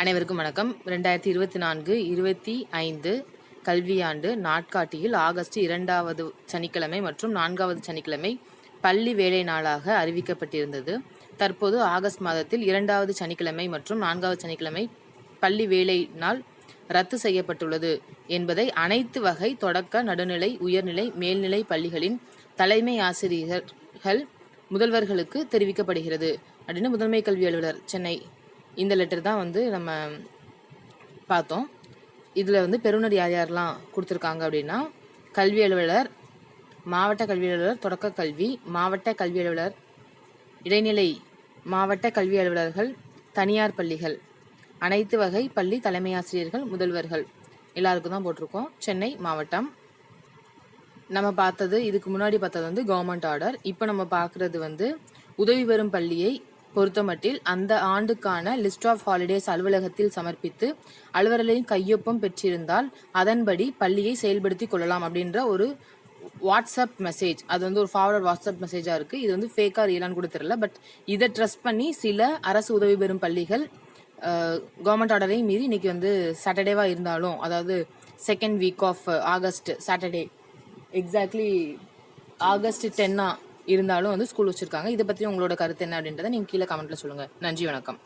அனைவருக்கும் வணக்கம். ரெண்டாயிரத்தி இருபத்தி நான்கு இருபத்தி ஐந்து கல்வியாண்டு நாட்காட்டியில் ஆகஸ்ட் இரண்டாவது சனிக்கிழமை மற்றும் நான்காவது சனிக்கிழமை பள்ளி வேலை நாளாக அறிவிக்கப்பட்டிருந்தது. தற்போது ஆகஸ்ட் மாதத்தில் இரண்டாவது சனிக்கிழமை மற்றும் நான்காவது சனிக்கிழமை பள்ளி வேலை நாள் ரத்து செய்யப்பட்டுள்ளது என்பதை அனைத்து வகை தொடக்க நடுநிலை உயர்நிலை மேல்நிலை பள்ளிகளின் தலைமை ஆசிரியர்கள் முதல்வர்களுக்கு தெரிவிக்கப்படுகிறது. அப்படின்னு முதன்மை கல்வி அலுவலர் சென்னை இந்த லெட்டர் தான் வந்து நம்ம பார்த்தோம். இதில் வந்து பெறுநர் யார் யாரெல்லாம் கொடுத்துருக்காங்க அப்படின்னா கல்வி அலுவலர் மாவட்ட கல்வி அலுவலர் தொடக்க கல்வி மாவட்ட கல்வி அலுவலர் இடைநிலை மாவட்ட கல்வி அலுவலர்கள் தனியார் பள்ளிகள் அனைத்து வகை பள்ளி தலைமை ஆசிரியர்கள் முதல்வர்கள். எல்லாருக்கும் தான் போட்டிருக்கோம். சென்னை மாவட்டம். நம்ம பார்த்தது இதுக்கு முன்னாடி பார்த்தது வந்து கவர்மெண்ட் ஆர்டர் இப்போ நம்ம பார்க்குறது வந்து உதவி பெறும் பள்ளியை பொறுத்தமட்டில் அந்த ஆண்டுக்கான லிஸ்ட் ஆஃப் ஹாலிடேஸ் அலுவலகத்தில் சமர்ப்பித்து அலுவலரின் கையொப்பம் பெற்றிருந்தால் அதன்படி பள்ளியை செயல்படுத்தி கொள்ளலாம் அப்படின்ற ஒரு வாட்ஸ்அப் மெசேஜ் அது வந்து ஒரு ஃபார்வர்ட் வாட்ஸ்அப் மெசேஜாக இருக்குது இது வந்து ஃபேக்காக ரியலான்னு கூட தெரியல. பட் இதை ட்ரஸ்ட் பண்ணி சில அரசு உதவி பெறும் பள்ளிகள் கவர்மெண்ட் ஆர்டரையும் மீறி இன்றைக்கி வந்து சாட்டர்டேவாக இருந்தாலும் அதாவது second week of August Saturday exactly August டென்னா இருந்தாலும் வந்து ஸ்கூல் வச்சுருக்காங்க. இதை பற்றி உங்களோட கருத்து என்ன அப்படின்றத நீங்கள் கீழே கமெண்ட்டில் சொல்லுங்கள் நன்றி வணக்கம்.